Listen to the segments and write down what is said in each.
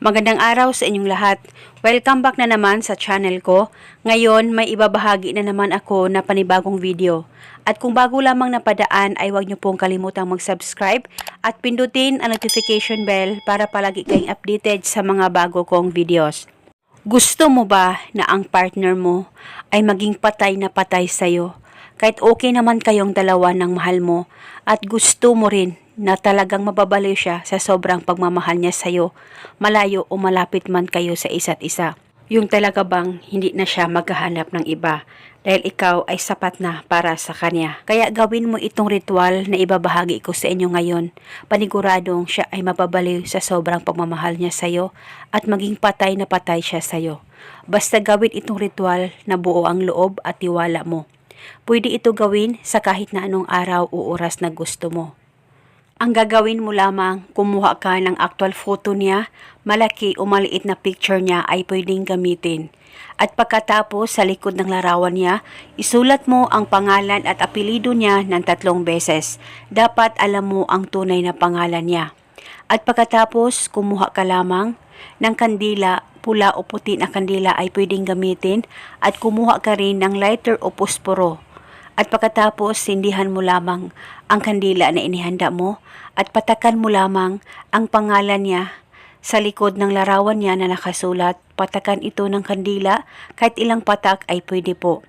Magandang araw sa inyong lahat. Welcome back na naman sa channel ko. Ngayon, may ibabahagi na naman ako na panibagong video. At kung bago lamang napadaan ay huwag niyo pong kalimutang mag-subscribe at pindutin ang notification bell para palagi kayong updated sa mga bago kong videos. Gusto mo ba na ang partner mo ay maging patay na patay sa'yo? Kahit okay naman kayong dalawa ng mahal mo at gusto mo rin na talagang mababaliw siya sa sobrang pagmamahal niya sa'yo, malayo o malapit man kayo sa isa't isa. Yung talaga bang hindi na siya maghahanap ng iba dahil ikaw ay sapat na para sa kanya. Kaya gawin mo itong ritual na ibabahagi ko sa inyo ngayon. Paniguradong siya ay mababaliw sa sobrang pagmamahal niya sa'yo at maging patay na patay siya sa'yo. Basta gawin itong ritual na buo ang loob at tiwala mo. Pwede ito gawin sa kahit na anong araw o oras na gusto mo. Ang gagawin mo lamang, kumuha ka ng actual photo niya, malaki o maliit na picture niya ay pwedeng gamitin. At pagkatapos sa likod ng larawan niya, isulat mo ang pangalan at apelido niya ng tatlong beses. Dapat alam mo ang tunay na pangalan niya. At pagkatapos, kumuha ka lamang ng kandila, pula o puti na kandila ay pwedeng gamitin at kumuha ka rin ng lighter o posporo. At pagkatapos, sindihan mo lamang ang kandila na inihanda mo at patakan mo lamang ang pangalan niya sa likod ng larawan niya na nakasulat. Patakan ito ng kandila kahit ilang patak ay pwede po.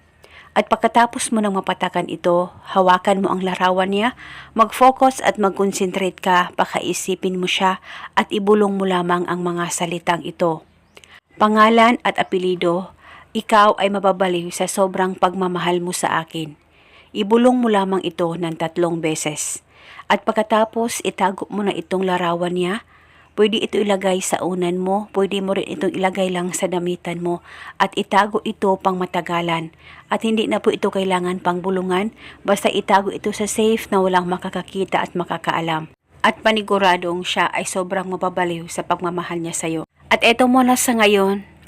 At pagkatapos mo nang mapatakan ito, hawakan mo ang larawan niya, mag-focus at mag-concentrate ka, pakaisipin mo siya at ibulong mo lamang ang mga salitang ito. Pangalan at apelido, ikaw ay mababaliw sa sobrang pagmamahal mo sa akin. Ibulong mo lamang ito ng tatlong beses. At pagkatapos itago mo na itong larawan niya, pwede ito ilagay sa unan mo, pwede mo rin itong ilagay lang sa damitan mo at itago ito pang matagalan. At hindi na po ito kailangan pang bulungan, basta itago ito sa safe na walang makakakita at makakaalam. At paniguradong siya ay sobrang mababaliw sa pagmamahal niya sa'yo. At eto muna sa ngayon,